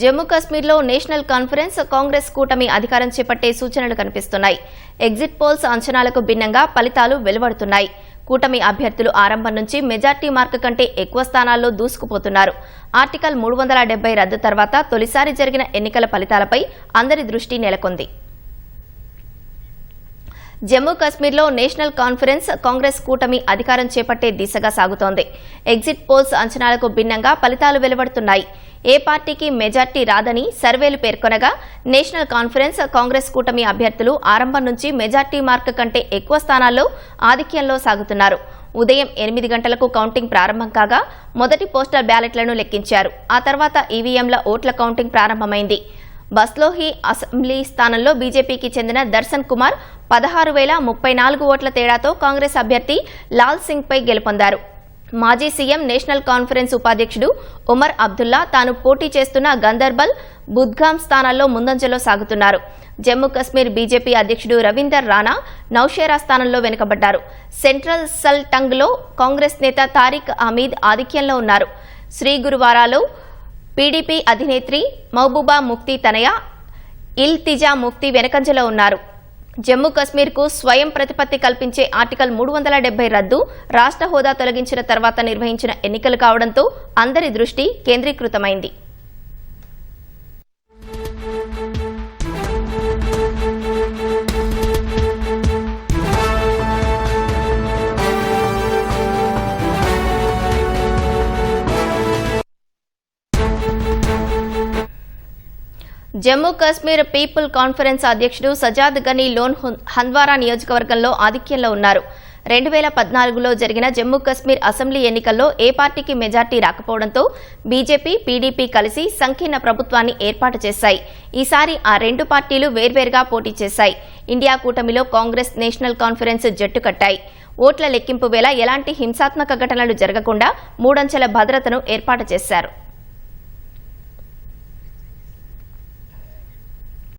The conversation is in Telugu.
జమ్మూ కాశ్మీర్లో నేషనల్ కాన్ఫరెన్స్ కాంగ్రెస్ కూటమి అధికారం చేపట్టే సూచనలు కనిపిస్తున్నాయి. ఎగ్జిట్ పోల్స్ అంచనాలకు భిన్నంగా ఫలితాలు వెలువడుతున్నాయి. కూటమి అభ్యర్థులు ఆరంభం నుంచి మెజార్టీ మార్క్ కంటే ఎక్కువ స్థానాల్లో దూసుకుపోతున్నారు. ఆర్టికల్ మూడు వందల రద్దు తర్వాత తొలిసారి జరిగిన ఎన్నికల ఫలితాలపై అందరి దృష్టి నెలకొంది. జమ్మూ కాశ్మీర్లో నేషనల్ కాన్ఫరెన్స్ కాంగ్రెస్ కూటమి అధికారం చేపట్టే దిశగా సాగుతోంది. ఎగ్జిట్ పోల్స్ అంచనాలకు భిన్నంగా ఫలితాలు వెలువడుతున్నాయి. ఏ పార్టీకి మెజార్టీ రాదని సర్వేలు పేర్కొనగా నేషనల్ కాన్ఫరెన్స్ కాంగ్రెస్ కూటమి అభ్యర్థులు ఆరంభం నుంచి మెజార్టీ మార్క్ కంటే ఎక్కువ స్థానాల్లో ఆధిక్యంలో సాగుతున్నారు. ఉదయం ఎనిమిది గంటలకు కౌంటింగ్ ప్రారంభం కాగా మొదటి పోస్టల్ బ్యాలెట్లను లెక్కించారు. ఆ తర్వాత ఈవీఎంల ఓట్ల కౌంటింగ్ ప్రారంభమైంది. బస్లోహి అసెంబ్లీ స్థానంలో బీజేపీకి చెందిన దర్శన్ కుమార్ పదహారు వేల ముప్పై నాలుగు ఓట్ల తేడాతో కాంగ్రెస్ అభ్యర్థి లాల్ సింగ్పై గెలుపొందారు. మాజీ సీఎం నేషనల్ కాన్ఫరెన్స్ ఉపాధ్యక్షుడు ఉమర్ అబ్దుల్లా తాను పోటీ చేస్తున్న గందర్బల్ బుద్గాం స్థానాల్లో ముందంజలో సాగుతున్నారు. జమ్మూ కశ్మీర్ బీజేపీ అధ్యక్షుడు రవీందర్ రాణా నౌషేరా స్థానంలో వెనుకబడ్డారు. సెంట్రల్ సల్ టంగ్లో కాంగ్రెస్ నేత తారిక్ అమీద్ ఆధిక్యంలో ఉన్నారు. శ్రీ గురువారాలో పీడీపీ అధినేత్రి మహబూబా ముఫ్తీ తనయ ఇల్తిజా ముఫ్తీ వెనకంజలో ఉన్నారు. జమ్మూ కశ్మీర్కు స్వయం ప్రతిపత్తి కల్పించే ఆర్టికల్ మూడు వందల డెబ్బై రద్దు రాష్ట్ర హోదా తొలగించిన తర్వాత నిర్వహించిన ఎన్నికలు కావడంతో అందరి దృష్టి కేంద్రీకృతమైంది. జమ్మూ కాశ్మీర్ పీపుల్ కాన్ఫరెన్స్ అధ్యక్షుడు సజాద్ గనీ లోన్ హున్- హంద్వారా నియోజకవర్గంలో ఆధిక్యంలో ఉన్నారు. రెండు వేల పద్నాలుగులో జరిగిన జమ్మూ కశ్మీర్ అసెంబ్లీ ఎన్నికల్లో ఏ పార్టీకి మెజార్టీ రాకపోవడంతో బీజేపీ పీడీపీ కలిసి సంకీర్ణ ప్రభుత్వాన్ని ఏర్పాటు చేశాయి. ఈసారి ఆ రెండు పార్టీలు వేర్వేరుగా పోటీ చేశాయి. ఇండియా కూటమిలో కాంగ్రెస్ నేషనల్ కాన్ఫరెన్స్ జట్టు కట్టాయి. ఓట్ల లెక్కింపు వేళ ఎలాంటి హింసాత్మక ఘటనలు జరగకుండా మూడంచెల భద్రతను ఏర్పాటు చేశారు.